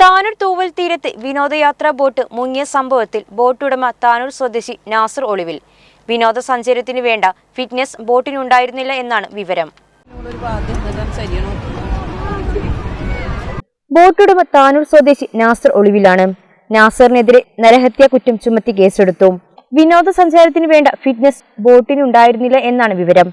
താനൂർ തൂവൽ തീരത്ത് വിനോദയാത്രാ ബോട്ട് മുങ്ങിയ സംഭവത്തിൽ ബോട്ടുടമ താനൂർ സ്വദേശി നാസർ ഒളിവിൽ. വിനോദസഞ്ചാരത്തിന് വേണ്ട ഫിറ്റ്നസ് ബോട്ടിനുണ്ടായിരുന്നില്ല എന്നാണ് വിവരം. ബോട്ടുടമ താനൂർ സ്വദേശി നാസർ ഒളിവിലാണ്. നാസറിനെതിരെ നരഹത്യാ കുറ്റം ചുമത്തി കേസെടുത്തു. വിനോദസഞ്ചാരത്തിന് വേണ്ട ഫിറ്റ്നസ് ബോട്ടിനുണ്ടായിരുന്നില്ല എന്നാണ് വിവരം.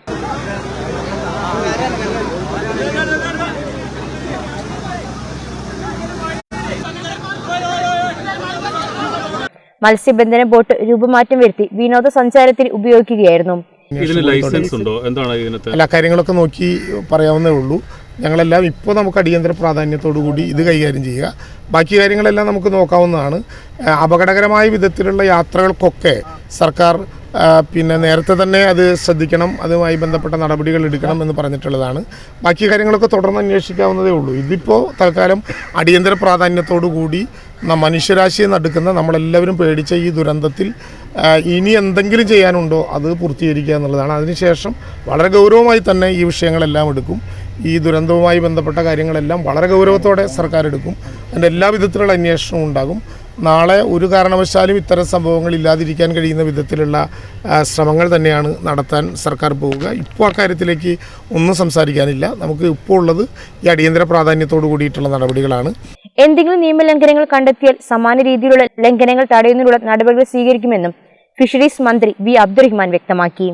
മത്സ്യബന്ധന ബോട്ട് രൂപമാറ്റം വരുത്തി വിനോദസഞ്ചാരത്തിന് ഉപയോഗിക്കുകയായിരുന്നു. ഇതിന് ലൈസൻസ് ഉണ്ടോ? എന്താണ് ഇതിനകത്ത്? എല്ലാ കാര്യങ്ങളൊക്കെ നോക്കി പറയാവുന്നേ ഉള്ളൂ. ഞങ്ങളെല്ലാം ഇപ്പോൾ നമുക്ക് അടിയന്തര പ്രാധാന്യത്തോടു കൂടി ഇത് കൈകാര്യം ചെയ്യുക. ബാക്കി കാര്യങ്ങളെല്ലാം നമുക്ക് നോക്കാവുന്നതാണ്. അപകടകരമായ വിധത്തിലുള്ള യാത്രകൾക്കൊക്കെ സർക്കാർ പിന്നെ നേരത്തെ തന്നെ അത് ശ്രദ്ധിക്കണം അതുമായി ബന്ധപ്പെട്ട നടപടികൾ എടുക്കണം എന്ന് പറഞ്ഞിട്ടുള്ളതാണ്. ബാക്കി കാര്യങ്ങളൊക്കെ തുടർന്ന് അന്വേഷിക്കാവുന്നതേ ഉള്ളൂ. ഇതിപ്പോൾ തൽക്കാലം അടിയന്തര പ്രാധാന്യത്തോടു കൂടി മനുഷ്യരാശിയെ നടുക്കുന്ന നമ്മളെല്ലാവരും പേടിച്ച ഈ ദുരന്തത്തിൽ ഇനി എന്തെങ്കിലും ചെയ്യാനുണ്ടോ അത് പൂർത്തീകരിക്കുക എന്നുള്ളതാണ്. അതിനുശേഷം വളരെ ഗൗരവമായി തന്നെ ഈ വിഷയങ്ങളെല്ലാം എടുക്കും. ഈ ദുരന്തവുമായി ബന്ധപ്പെട്ട കാര്യങ്ങളെല്ലാം വളരെ ഗൗരവത്തോടെ സർക്കാർ എടുക്കും. അതിന്റെ എല്ലാ വിധത്തിലുള്ള അന്വേഷണവും ഉണ്ടാകും. നാളെ ഒരു കാരണവശാലും ഇത്തരം സംഭവങ്ങൾ ഇല്ലാതിരിക്കാൻ കഴിയുന്ന വിധത്തിലുള്ള ശ്രമങ്ങൾ തന്നെയാണ് നടത്താൻ സർക്കാർ പോവുക. ഇപ്പോൾ അക്കാര്യത്തിലേക്ക് ഒന്നും സംസാരിക്കാനില്ല. നമുക്ക് ഇപ്പോൾ ഉള്ളത് ഈ അടിയന്തര പ്രാധാന്യത്തോടു കൂടിയിട്ടുള്ള നടപടികളാണ്. എന്തെങ്കിലും നിയമലംഘനങ്ങൾ കണ്ടെത്തിയാൽ സമാന രീതിയിലുള്ള ലംഘനങ്ങൾ തടയുന്നതിനുള്ള നടപടികൾ സ്വീകരിക്കുമെന്നും ഫിഷറീസ് മന്ത്രി വി അബ്ദുറഹ്മാൻ വ്യക്തമാക്കി.